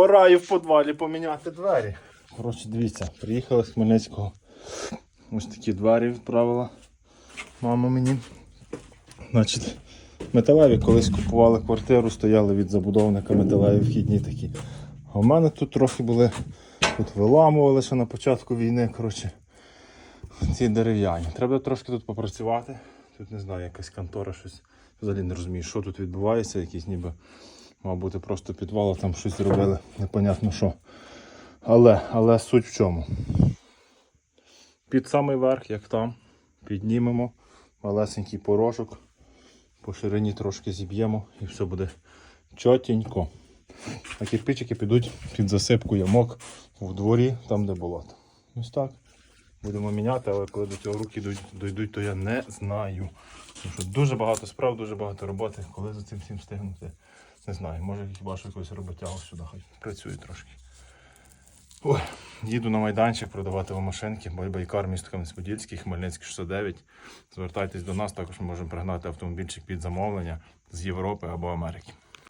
Пора і в подвалі поміняти двері. Коротше, дивіться, приїхали з Хмельницького. Ось такі двері відправила мама мені. Значить, металеві колись купували квартиру, стояли від забудовника металеві вхідні такі. А в мене тут трохи були, тут виламували ще на початку війни. коротше. Ці дерев'яні. Треба трошки тут попрацювати. Тут не знаю, якась контора, щось. Взагалі не розумію, що тут відбувається, якісь ніби мав бути просто підвал, там щось робили, непонятно що. Але, але суть в чому. Під самий верх, як там, піднімемо малесенький порошок, по ширині трошки зіб'ємо і все буде чотенько. А кирпичики підуть під засипку ямок в дворі, там де болото. Ось так. Будемо міняти, але коли до цього руки дойдуть, то я не знаю. Тому що дуже багато справ, дуже багато роботи. Коли за цим всім встигнути, не знаю. Може хіба що якось роботягу сюди хай працює трошки. Ой, їду на майданчик продавати вам машинки. Байкар, місто Кам'янець-Подільський, Хмельницький 69. Звертайтесь до нас, також ми можемо пригнати автомобільчик під замовлення з Європи або Америки.